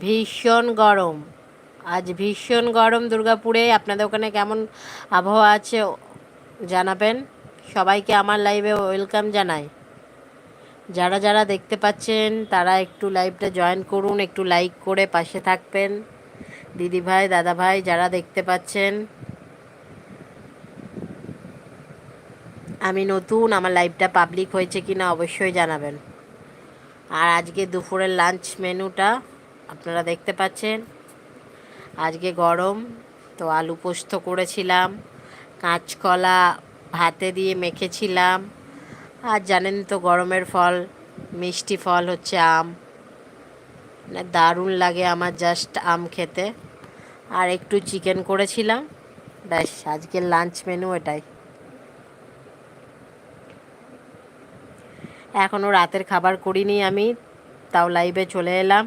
ভীষণ গরম। আজ ভীষণ গরম দুর্গাপুরে। আপনাদের ওখানে কেমন আবহাওয়া আছে জানাবেন? সবাইকে আমার লাইভে ওয়েলকাম জানাই। যারা যারা দেখতে পাচ্ছেন, তারা একটু লাইভটা জয়েন করুন, একটু লাইক করে পাশে থাকবেন। দিদি ভাই, দাদা ভাই, যারা দেখতে পাচ্ছেন। আমি নতুন, আমার লাইভটা পাবলিক হয়েছে কি না অবশ্যই জানাবেন। আর আজকে দুপুরের লাঞ্চ মেনুটা আপনারা দেখতে পাচ্ছেন। আজকে গরম, তো আলু পোস্ত করেছিলাম, কাঁচকলা ভাতে দিয়ে মেখেছিলাম। আর জানেন তো গরমের ফল, মিষ্টি ফল হচ্ছে আম। মানে দারুণ লাগে আমার জাস্ট আম খেতে। আর একটু চিকেন করেছিলাম, ব্যাস আজকের লাঞ্চ মেনু এটাই। এখনও রাতের খাবার করিনি আমি, তাও লাইভে চলে এলাম।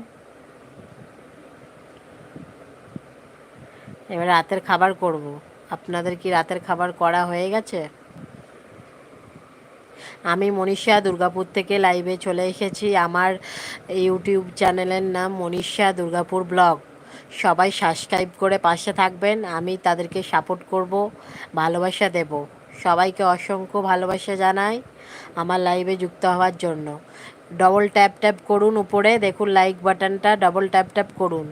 এবার রাতের খাবার করব। আপনাদের কি রাতের খাবার করা হয়ে গেছে? আমি মনীষা দুর্গাপুর থেকে লাইভে চলে এসেছি। আমার ইউটিউব চ্যানেলের নাম মনীষা দুর্গাপুর ব্লগ। সবাই সাবস্ক্রাইব করে পাশে থাকবেন। আমি তাদেরকে সাপোর্ট করব, ভালোবাসা দেব। সবাইকে অসংখ্য ভালোবাসা জানাই আমার লাইভে যুক্ত হওয়ার জন্য। ডবল ট্যাপ ট্যাপ করুন উপরে। দেখুন লাইক বাটনটা ডবল ট্যাপ ট্যাপ করুন।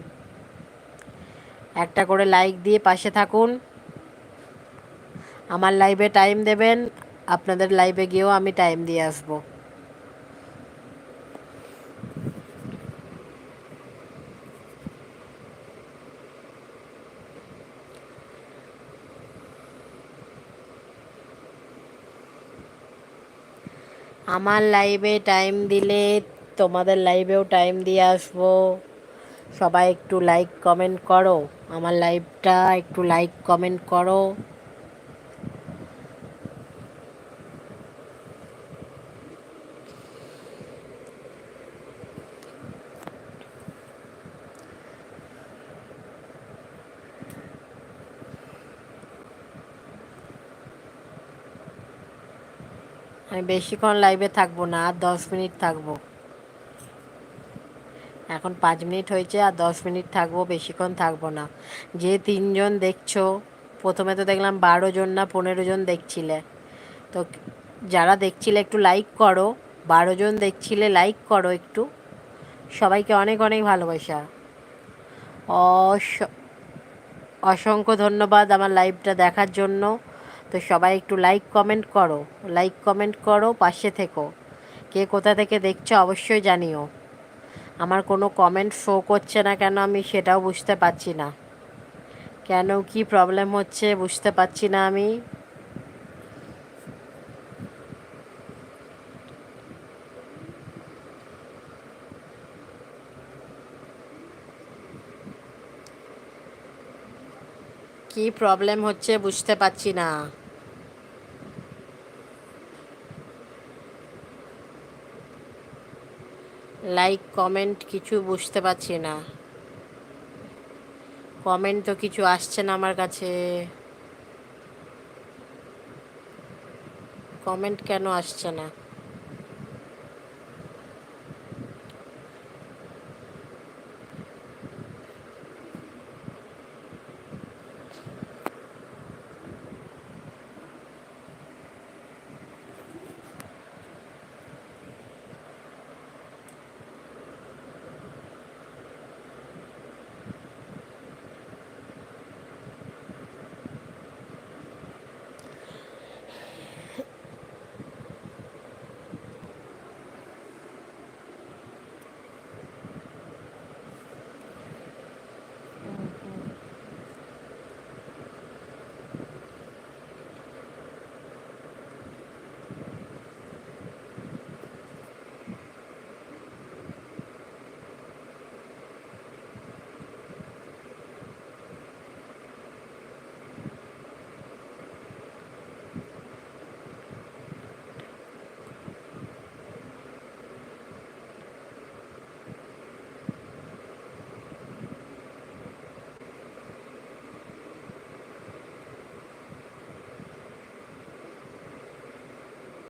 একটা করে লাইক দিয়ে পাশে থাকুন। আমার লাইভে টাইম দেবেন, আপনাদের লাইভে গিয়েও আমি টাইম দিয়ে আসব। আমার লাইভে টাইম দিলে তোমাদের লাইভেও টাইম দিয়ে আসব। সবাই একটু লাইক কমেন্ট করো। আমার লাইভটা একটু লাইক কমেন্ট করো। আমি বেশিক্ষণ লাইভে থাকব না, আর দশ মিনিট থাকব। এখন পাঁচ মিনিট হয়েছে আর দশ মিনিট থাকব, বেশিক্ষণ থাকব না। যে তিনজন দেখছ, প্রথমে তো দেখলাম বারো জন না পনেরো জন দেখছিলে। তো যারা দেখছিলে একটু লাইক করো, বারো জন দেখছিলে লাইক করো একটু। সবাইকে অনেক অনেক ভালোবাসা। অস, অসংখ্য ধন্যবাদ আমার লাইভটা দেখার জন্য। তো সবাই একটু লাইক কমেন্ট করো। লাইক কমেন্ট করো, পাশে থেকো। কে কোথা থেকে দেখছ অবশ্যই জানিও। আমার কোনো কমেন্ট শো করছে না কেন আমি সেটাও বুঝতে পারছি না। কেন কি প্রবলেম হচ্ছে বুঝতে পারছি না আমি। কি প্রবলেম হচ্ছে বুঝতে পারছি না। লাইক কমেন্ট কিছু বুঝতে পারছি না। কমেন্ট তো কিছু আসছে না আমার কাছে। কমেন্ট কেন আসছে না?